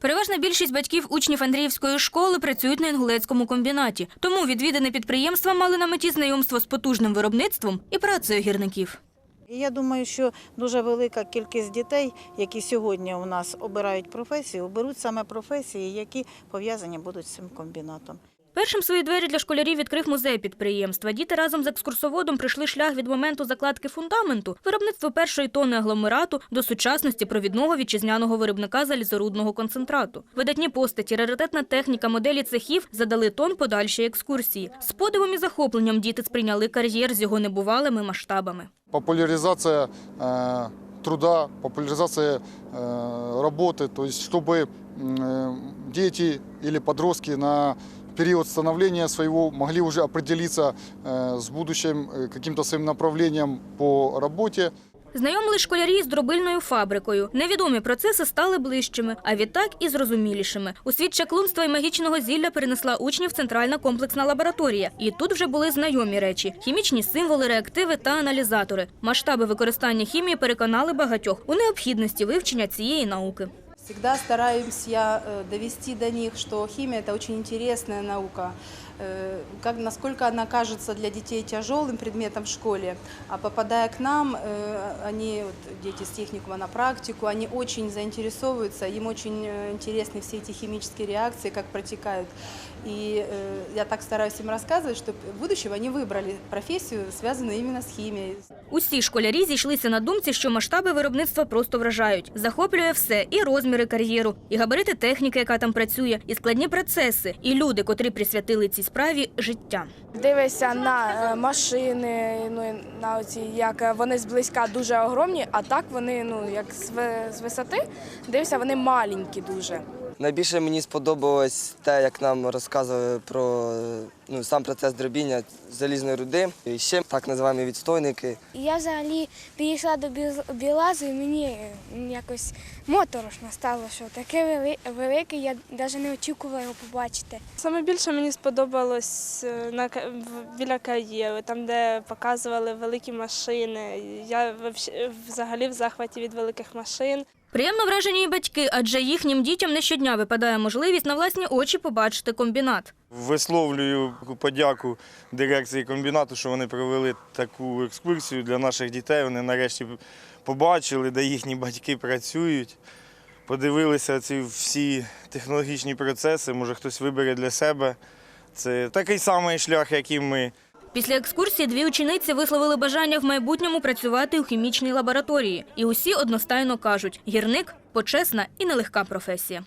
Переважна більшість батьків учнів Андріївської школи працюють на інгулецькому комбінаті. Тому відвідане підприємства мали на меті знайомство з потужним виробництвом і працею гірників. Я думаю, що дуже велика кількість дітей, які сьогодні у нас обирають професію, оберуть саме професії, які пов'язані будуть з цим комбінатом. Першим свої двері для школярів відкрив музей підприємства. Діти разом з екскурсоводом прийшли шлях від моменту закладки фундаменту, виробництва першої тонни агломерату до сучасності провідного вітчизняного виробника залізорудного концентрату. Видатні постаті, раритетна техніка, моделі цехів задали тон подальшої екскурсії. З подивом і захопленням діти сприйняли кар'єр з його небувалими масштабами. популяризация э, труда, популяризация э, работы, то есть чтобы э, дети или подростки на период становления своего могли уже определиться э, с будущим э, каким-то своим направлением по работе. Знайомили школярі з дробильною фабрикою. Невідомі процеси стали ближчими, а відтак і зрозумілішими. У світ чаклунства і магічного зілля перенесла учнів центральна комплексна лабораторія. І тут вже були знайомі речі: хімічні символи, реактиви та аналізатори. Масштаби використання хімії переконали багатьох у необхідності вивчення цієї науки. Всегда стараемся э, довести до них, что химия – это очень интересная наука. Э, Как, насколько она кажется для детей тяжелым предметом в школе, а попадая к нам, э, они, вот, дети с техникума на практику, они очень заинтересовываются, им очень э, интересны все эти химические реакции, как протекают. И э, я так стараюсь им рассказывать, чтобы в будущем они выбрали профессию, связанную именно с химией. Усі школярі зійшлися на думці, що масштаби виробництва просто вражають. Захоплює все і розміри кар'єру, і габарити техніки, яка там працює, і складні процеси, і люди, котрі присвятили цій справі життя. Дивишся на е, машини, ну на оці, як е, вони зблизька дуже огромні, а так вони, ну як з, з висоти, дивишся, вони маленькі дуже. Найбільше мені сподобалось те, як нам розказували про ну, сам процес дробіння залізної руди. І ще так називаємо відстойники. Я взагалі підійшла до біл- білазу і мені якось моторошно стало, що таке велике, я навіть не очікувала його побачити. Саме більше мені сподобалось е, на біля кар'єру, там, де показували великі машини. Я вообще- взагалі в захваті від великих машин. Приємно вражені і батьки, адже їхнім дітям не щодня випадає можливість на власні очі побачити комбінат. Висловлюю подяку дирекції комбінату, що вони провели таку екскурсію для наших дітей. Вони нарешті побачили, де їхні батьки працюють, подивилися ці всі технологічні процеси. Може, хтось вибере для себе. Це такий самий шлях, як і ми. Після екскурсії дві учениці висловили бажання в майбутньому працювати у хімічній лабораторії. І усі одностайно кажуть: гірник почесна і нелегка професія.